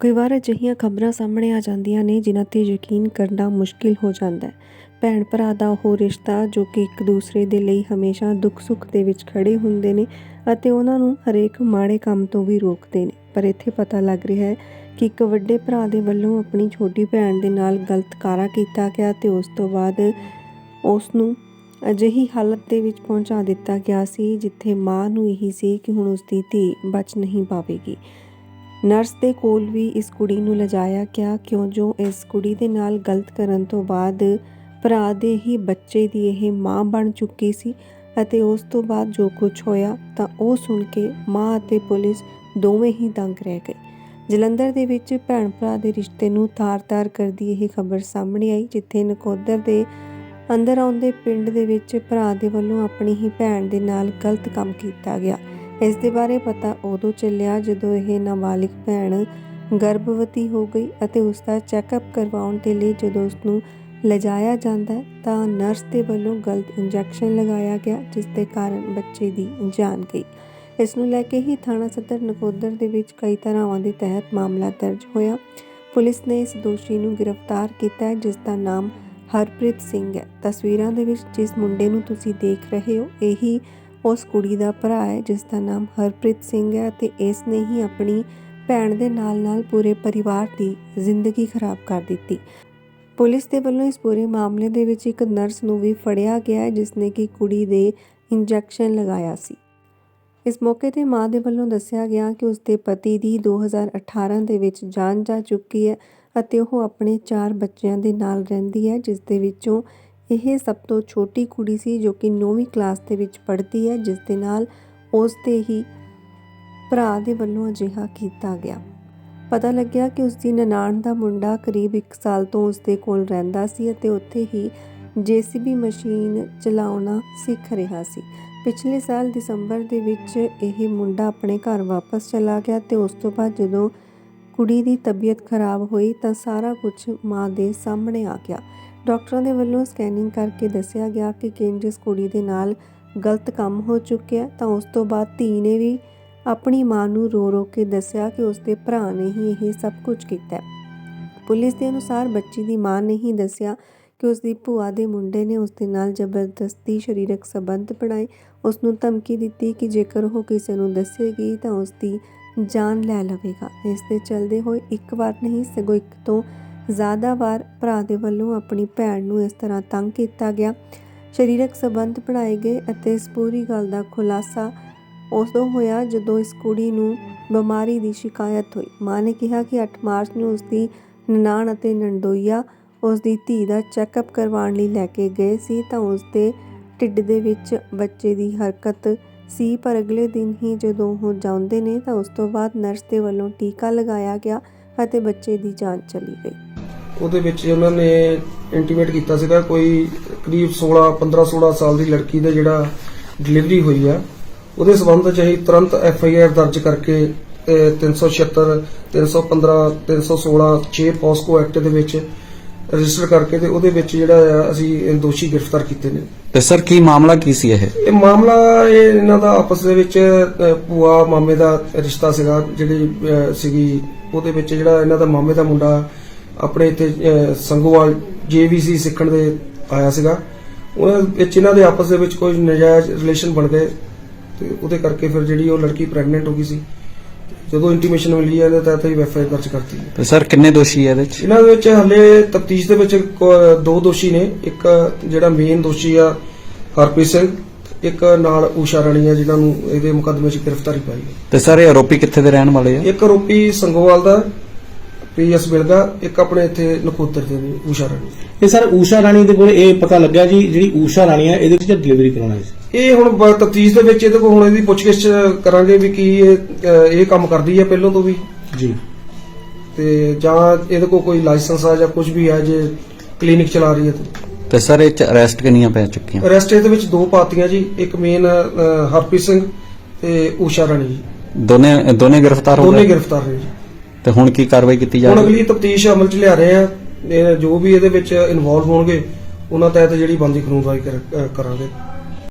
ਕਈ ਵਾਰ ਅਜਿਹੀਆਂ ਖਬਰਾਂ ਸਾਹਮਣੇ ਆ ਜਾਂਦੀਆਂ ਨੇ ਜਿਨ੍ਹਾਂ ਤੇ ਯਕੀਨ ਕਰਨਾ ਮੁਸ਼ਕਿਲ ਹੋ ਜਾਂਦਾ ਹੈ। ਭੈਣ ਭਰਾ ਦਾ ਉਹ ਰਿਸ਼ਤਾ ਜੋ ਕਿ ਇੱਕ ਦੂਸਰੇ ਦੇ ਲਈ ਹਮੇਸ਼ਾ ਦੁੱਖ ਸੁੱਖ ਦੇ ਵਿੱਚ ਖੜੇ ਹੁੰਦੇ ਨੇ ਅਤੇ ਉਹਨਾਂ ਨੂੰ ਹਰੇਕ ਮਾੜੇ ਕੰਮ ਤੋਂ ਵੀ ਰੋਕਦੇ ਨੇ। ਪਰ ਇੱਥੇ ਪਤਾ ਲੱਗ ਰਿਹਾ ਹੈ ਕਿ ਇੱਕ ਵੱਡੇ ਭਰਾ ਦੇ ਵੱਲੋਂ ਆਪਣੀ ਛੋਟੀ ਭੈਣ ਦੇ ਨਾਲ ਗਲਤ ਕਾਰਾ ਕੀਤਾ ਗਿਆ ਤੇ ਉਸ ਤੋਂ ਬਾਅਦ ਉਸ ਨੂੰ ਅਜਿਹੀ ਹਾਲਤ ਦੇ ਵਿੱਚ ਪਹੁੰਚਾ ਦਿੱਤਾ ਗਿਆ ਸੀ ਜਿੱਥੇ ਮਾਂ ਨੂੰ ਇਹੀ ਸੀ ਕਿ ਹੁਣ ਉਸ ਦੀ ਧੀ ਬਚ ਨਹੀਂ ਪਾਵੇਗੀ। ਨਰਸ ਦੇ ਕੋਲ ਵੀ ਇਸ ਕੁੜੀ ਨੂੰ ਲਿਜਾਇਆ ਗਿਆ ਕਿਉਂ? ਜੋ ਇਸ ਕੁੜੀ ਦੇ ਨਾਲ ਗਲਤ ਕਰਨ ਤੋਂ ਬਾਅਦ ਭਰਾ ਦੇ ਹੀ ਬੱਚੇ ਦੀ ਇਹ ਮਾਂ ਬਣ ਚੁੱਕੀ ਸੀ ਅਤੇ ਉਸ ਤੋਂ ਬਾਅਦ ਜੋ ਕੁਝ ਹੋਇਆ ਤਾਂ ਉਹ ਸੁਣ ਕੇ ਮਾਂ ਅਤੇ ਪੁਲਿਸ ਦੋਵੇਂ ਹੀ ਦੰਗ ਰਹਿ ਗਏ। ਜਲੰਧਰ ਦੇ ਵਿੱਚ ਭੈਣ ਭਰਾ ਦੇ ਰਿਸ਼ਤੇ ਨੂੰ ਤਾਰ-ਤਾਰ ਕਰਦੀ ਇਹ ਖਬਰ ਸਾਹਮਣੇ ਆਈ, ਜਿੱਥੇ ਨਕੋਦਰ ਦੇ ਅੰਦਰ ਆਉਂਦੇ ਪਿੰਡ ਦੇ ਵਿੱਚ ਭਰਾ ਦੇ ਵੱਲੋਂ ਆਪਣੀ ਹੀ ਭੈਣ ਦੇ ਨਾਲ ਗਲਤ ਕੰਮ ਕੀਤਾ ਗਿਆ। ਇਸ ਦੇ ਬਾਰੇ ਪਤਾ ਉਦੋਂ ਚੱਲਿਆ ਜਦੋਂ ਇਹ ਨਾਬਾਲਿਗ ਭੈਣ ਗਰਭਵਤੀ ਹੋ ਗਈ ਅਤੇ ਉਸ ਦਾ ਚੈੱਕਅਪ ਕਰਵਾਉਣ ਦੇ ਲਈ ਜਦੋਂ ਉਸ ਨੂੰ ਲਿਜਾਇਆ ਜਾਂਦਾ ਤਾਂ ਨਰਸ ਦੇ ਵੱਲੋਂ ਗਲਤ ਇੰਜੈਕਸ਼ਨ ਲਗਾਇਆ ਗਿਆ, ਜਿਸ ਦੇ ਕਾਰਨ ਬੱਚੇ ਦੀ ਜਾਨ ਗਈ। ਇਸ ਨੂੰ ਲੈ ਕੇ ਹੀ ਥਾਣਾ ਸਦਰ ਨਕੋਦਰ ਦੇ ਵਿੱਚ ਕਈ ਧਾਰਾਵਾਂ ਦੇ ਤਹਿਤ ਮਾਮਲਾ ਦਰਜ ਹੋਇਆ। ਪੁਲਿਸ ਨੇ ਇਸ ਦੋਸ਼ੀ ਨੂੰ ਗ੍ਰਿਫਤਾਰ ਕੀਤਾ ਜਿਸ ਦਾ ਨਾਮ ਹਰਪ੍ਰੀਤ ਸਿੰਘ ਹੈ। ਤਸਵੀਰਾਂ ਦੇ ਵਿੱਚ ਜਿਸ ਮੁੰਡੇ ਨੂੰ ਤੁਸੀਂ ਦੇਖ ਰਹੇ ਹੋ, ਇਹੀ ਉਸ ਕੁੜੀ ਦਾ ਭਰਾ ਹੈ, ਜਿਸ ਦਾ ਨਾਮ ਹਰਪ੍ਰੀਤ ਸਿੰਘ ਹੈ ਤੇ ਇਸ ਨੇ ਹੀ ਆਪਣੀ ਭੈਣ ਦੇ ਨਾਲ-ਨਾਲ ਪੂਰੇ ਪਰਿਵਾਰ ਦੀ ਜ਼ਿੰਦਗੀ ਖਰਾਬ ਕਰ ਦਿੱਤੀ। ਪੁਲਿਸ ਦੇ ਵੱਲੋਂ ਇਸ ਪੂਰੇ ਮਾਮਲੇ ਦੇ ਵਿੱਚ ਇੱਕ ਨਰਸ ਨੂੰ ਵੀ ਫੜਿਆ ਗਿਆ ਹੈ, ਜਿਸ ਨੇ ਕਿ ਕੁੜੀ ਦੇ ਇੰਜੈਕਸ਼ਨ ਲਗਾਇਆ ਸੀ। ਇਸ ਮੌਕੇ ਤੇ ਮਾਂ ਦੇ ਵੱਲੋਂ ਦੱਸਿਆ ਗਿਆ ਕਿ ਉਸ ਦੇ ਪਤੀ ਦੀ 2018 ਦੇ ਵਿੱਚ ਜਾਨ ਜਾ ਚੁੱਕੀ ਹੈ ਅਤੇ ਉਹ ਆਪਣੇ 4 ਬੱਚਿਆਂ ਦੇ ਨਾਲ ਰਹਿੰਦੀ ਹੈ, ਜਿਸ ਦੇ ਵਿੱਚੋਂ ਇਹ ਸਭ ਤੋਂ ਛੋਟੀ ਕੁੜੀ ਸੀ ਜੋ ਕਿ 9ਵੀਂ ਕਲਾਸ ਦੇ ਵਿੱਚ ਪੜ੍ਹਦੀ ਹੈ, ਜਿਸ ਦੇ ਨਾਲ ਉਸ ਦੇ ਹੀ ਭਰਾ ਦੇ ਵੱਲੋਂ ਅਜਿਹਾ ਕੀਤਾ ਗਿਆ। ਪਤਾ ਲੱਗਿਆ ਕਿ ਉਸ ਦੀ ਨਨਾਣ ਦਾ ਮੁੰਡਾ ਕਰੀਬ 1 ਸਾਲ ਤੋਂ ਉਸ ਦੇ ਕੋਲ ਰਹਿੰਦਾ ਸੀ ਅਤੇ ਉੱਥੇ ਹੀ ਜੀਸੀਬੀ ਮਸ਼ੀਨ ਚਲਾਉਣਾ ਸਿੱਖ ਰਿਹਾ ਸੀ। ਪਿਛਲੇ ਸਾਲ ਦਸੰਬਰ ਦੇ ਵਿੱਚ ਇਹ ਮੁੰਡਾ ਆਪਣੇ ਘਰ ਵਾਪਸ ਚਲਾ ਗਿਆ ਤੇ ਉਸ ਤੋਂ ਬਾਅਦ ਜਦੋਂ ਕੁੜੀ ਦੀ ਤਬੀਅਤ ਖਰਾਬ ਹੋਈ ਤਾਂ ਸਾਰਾ ਕੁਝ ਮਾਂ ਦੇ ਸਾਹਮਣੇ ਆ ਗਿਆ। ਡਾਕਟਰਾਂ ਦੇ ਵੱਲੋਂ ਸਕੈਨਿੰਗ ਕਰਕੇ ਦੱਸਿਆ ਗਿਆ ਕਿ ਕਿੰਜ ਕੁੜੀ ਦੇ ਨਾਲ ਗਲਤ ਕੰਮ ਹੋ ਚੁੱਕਿਆ ਤਾਂ ਉਸ ਤੋਂ ਬਾਅਦ ਧੀ ਨੇ ਵੀ ਆਪਣੀ ਮਾਂ ਨੂੰ ਰੋ ਰੋ ਕੇ ਦੱਸਿਆ ਕਿ ਉਸ ਦੇ ਭਰਾ ਨੇ ਹੀ ਇਹ ਸਭ ਕੁਝ ਕੀਤਾ ਪੁਲਿਸ ਦੇ ਅਨੁਸਾਰ ਬੱਚੀ ਦੀ ਮਾਂ ਨੇ ਹੀ ਦੱਸਿਆ ਕਿ ਉਸ ਦੀ ਭੂਆ ਦੇ ਮੁੰਡੇ ਨੇ ਉਸ ਦੇ ਨਾਲ ਜ਼ਬਰਦਸਤੀ ਸਰੀਰਕ ਸੰਬੰਧ ਬਣਾਏ। ਉਸ ਨੂੰ ਧਮਕੀ ਦਿੱਤੀ ਕਿ ਜੇਕਰ ਉਹ ਕਿਸੇ ਨੂੰ ਦੱਸੇਗੀ ਤਾਂ ਉਸ ਦੀ ਜਾਨ ਲੈ ਲਵੇਗਾ। ਇਸ ਦੇ ਚਲਦੇ ਹੋਏ ਇੱਕ ਵਾਰ ਨਹੀਂ, ਸਗੋਂ ਇੱਕ ਤੋਂ ਜ਼ਿਆਦਾ ਵਾਰ ਭਰਾ ਦੇ ਵੱਲੋਂ ਆਪਣੀ ਭੈਣ ਨੂੰ ਇਸ ਤਰ੍ਹਾਂ ਤੰਗ ਕੀਤਾ ਗਿਆ। ਸਰੀਰਕ ਸੰਬੰਧ ਬਣਾਏ ਗਏ ਅਤੇ ਇਸ ਪੂਰੀ ਗੱਲ ਦਾ ਖੁਲਾਸਾ ਉਦੋਂ ਹੋਇਆ ਜਦੋਂ ਇਸ ਕੁੜੀ ਨੂੰ ਬਿਮਾਰੀ ਦੀ ਸ਼ਿਕਾਇਤ ਹੋਈ। ਮਾਂ ਨੇ ਕਿਹਾ ਕਿ 8 ਮਾਰਚ ਨੂੰ ਉਸ ਦੀ ਨਨਾਣ ਅਤੇ ਨੰਦੋਈਆ ਉਸ ਦੀ ਧੀ ਦਾ ਚੈੱਕਅਪ ਕਰਵਾਉਣ ਲਈ ਲੈ ਕੇ ਗਏ ਸੀ ਤਾਂ ਉਸ ਦੇ ਢਿੱਡ ਦੇ ਵਿੱਚ ਬੱਚੇ ਦੀ ਹਰਕਤ ਸੀ, ਪਰ ਅਗਲੇ ਦਿਨ ਹੀ ਜਦੋਂ ਉਹ ਜਾਂਦੇ ਨੇ ਤਾਂ ਉਸ ਤੋਂ ਬਾਅਦ ਨਰਸ ਦੇ ਵੱਲੋਂ ਟੀਕਾ ਲਗਾਇਆ ਗਿਆ ਅਤੇ ਬੱਚੇ ਦੀ ਜਾਨ ਚਲੀ ਗਈ। ਉਹਦੇ ਵਿੱਚ ਉਹਨਾਂ ਨੇ ਇੰਟੀਮੇਟ ਕੀਤਾ ਸੀਗਾ ਕੋਈ ਕਰੀਬ 16 15 16 ਸਾਲ ਦੀ ਲੜਕੀ ਦਾ ਜਿਹੜਾ ਡਿਲੀਵਰੀ ਹੋਈ ਆ ਉਹਦੇ ਸਬੰਧ ਚ ਅਸੀਂ ਤੁਰੰਤ ਐਫ ਆਈ ਆਰ ਦਰਜ ਕਰਕੇ ਅਹ, 376 315 316 6 ਪੋਸਕੋ ਐਕਟ ਦੇ ਵਿੱਚ ਰਜਿਸਟਰ ਕਰਕੇ ਤੇ ਉਹਦੇ ਵਿੱਚ ਜਿਹੜਾ ਆ ਅਸੀਂ ਦੋਸ਼ੀ ਗ੍ਰਿਫਤਾਰ ਕੀਤੇ ਨੇ। ਤੇ ਸਰ ਕੀ ਮਾਮਲਾ ਕੀ ਸੀ ਇਹ? ਇਹ ਮਾਮਲਾ ਇਹ ਇਹਨਾਂ ਦਾ ਆਪਸ ਦੇ ਵਿੱਚ ਭੂਆ ਮਾਮੇ ਦਾ ਰਿਸ਼ਤਾ ਸੀਗਾ ਜਿਹੜੀ ਸੀਗੀ ਉਹਦੇ ਵਿੱਚ ਜਿਹੜਾ ਇਹਨਾਂ ਦਾ ਮਾਮੇ ਦਾ ਮੁੰਡਾ ਆਪਣੇ ਇੱਥੇ ਅਹ, ਸੰਗੋਵਾਲ ਜੀਵੀਸੀ ਸਿੱਖਣ ਦੇ ਆਇਆ ਸੀਗਾ। ਉਹਨਾਂ ਵਿੱਚ ਇਹਨਾਂ ਦੇ ਆਪਸ ਦੇ ਵਿੱਚ ਕੋਈ ਨਜਾਇਜ਼ ਰਿਲੇਸ਼ਨ ਬਣ ਗਏ ਤੇ ਉਹਦੇ ਕਰਕੇ ਫਿਰ ਜਿਹੜੀ ਉਹ ਲੜਕੀ ਪ੍ਰੈਗਨੈਂਟ ਹੋ ਗਈ ਸੀ। ਜਦੋਂ ਇੰਟੀਮੇਸ਼ਨ ਮਿਲੀ ਹੈ ਇਹਦੇ ਤਹਿਤ ਹੀ ਐਫ ਆਈ ਆਰ ਦਰਜ ਕਰਤੀ ਹੈ। ਤੇ ਸਰ ਕਿੰਨੇ ਦੋਸ਼ੀ ਹੈ ਇਹਦੇ ਚ? ਇਹਨਾਂ ਦੇ ਵਿੱਚ ਹਲੇ ਤਫਤੀਸ਼ ਦੇ ਵਿੱਚ ਕੋ- ਦੋ ਦੋਸ਼ੀ ਨੇ। ਇੱਕ ਜਿਹੜਾ ਮੇਨ ਦੋਸ਼ੀ ਆ ਹਰਪ੍ਰੀਤ ਸਿੰਘ ਇੱਕ ਨਾਲ ਊਸ਼ਾ ਰਾਣੀ ਆ ਜਿਨ੍ਹਾਂ ਨੂੰ ਇਹਦੇ ਮੁਕੱਦਮੇ 'ਚ ਗ੍ਰਿਫਤਾਰੀ ਪਾਈ ਹੈ। ਤੇ ਸਰ ਇਹ ਆਰੋਪੀ ਕਿੱਥੇ ਦੇ ਰਹਿਣ ਵਾਲੇ ਆ? ਇੱਕ ਆਰੋਪੀ ਸੰਗੋਵਾਲ ਦਾ ਪੀਐਸ ਬਿਲਗਾ ਇੱਕ ਆਪਣੇ ਇੱਥੇ ਨਕੋਦਰ ਦੇ ਨੇ ਊਸ਼ਾ ਰਾਣੀ। ਇਹ ਸਰ ਊਸ਼ਾ ਰਾਣੀ ਦੇ ਕੋਲ ਇਹ ਪਤਾ ਲੱਗਾ ਜੀ ਜਿਹੜੀ ਊਸ਼ਾ ਰਾਣੀ ਹੈ ਇਹਦੇ ਵਿੱਚ ਡਿਲੀਵਰੀ ਕਰਾਉਣਾ ਸੀ ਇਹ ਹੁਣ ਤਫਤੀਸ਼ ਦੇ ਵਿੱਚ ਇਹਦੇ ਕੋਲ ਹੁਣ ਇਹਦੀ ਪੁੱਛਗਿੱਛ ਕਰਾਂਗੇ ਵੀ ਕੀ ਇਹ ਇਹ ਕੰਮ ਕਰਦੀ ਹੈ ਪਹਿਲਾਂ ਤੋਂ ਵੀ। ਜੀ। ਤੇ ਜਾਂ ਇਹਦੇ ਕੋਲ ਕੋਈ ਲਾਇਸੈਂਸ ਆ ਜਾਂ ਕੁਝ ਵੀ ਹੈ ਜੇ ਕਲੀਨਿਕ ਚਲਾ ਰਹੀ ਹੈ ਤਾਂ। ਤੇ ਸਰ ਇਹ ਚ ਅਰੈਸਟ ਕਿੰਨੀਆਂ ਪੈ ਚੁੱਕੀਆਂ? ਅਰੈਸਟ ਇਹਦੇ ਵਿੱਚ ਦੋ ਪਾਰਟੀਆਂ ਜੀ ਇੱਕ ਮੇਨ ਹਰਪ੍ਰੀਤ ਸਿੰਘ ਤੇ ਊਸ਼ਾ ਰਾਣੀ ਜੀ। ਦੋਨੇ ਦੋਨੇ ਗ੍ਰਿਫਤਾਰ ਹੋ ਦੋਨੇ ਗਏ ਗ੍ਰਿਫਤਾਰ ਨੇ ਜੀ। ਤੇ ਹੁਣ ਕੀ ਕਾਰਵਾਈ ਕੀਤੀ ਜਾ ਹੁਣ ਰਹੀ ਅਗਲੀ ਤਫਤੀਸ਼ ਅਮਲ 'ਚ ਲਿਆ ਰਹੇ ਆ ਇਹ ਜੋ ਵੀ ਇਹਦੇ ਵਿੱਚ ਇਨਵੋਲਵ ਹੋਣਗੇ ਉਹਨਾਂ ਤਹਿਤ ਜਿਹੜੀ ਬੰਦੀ ਅਹ ਕਰਾਂਗੇ।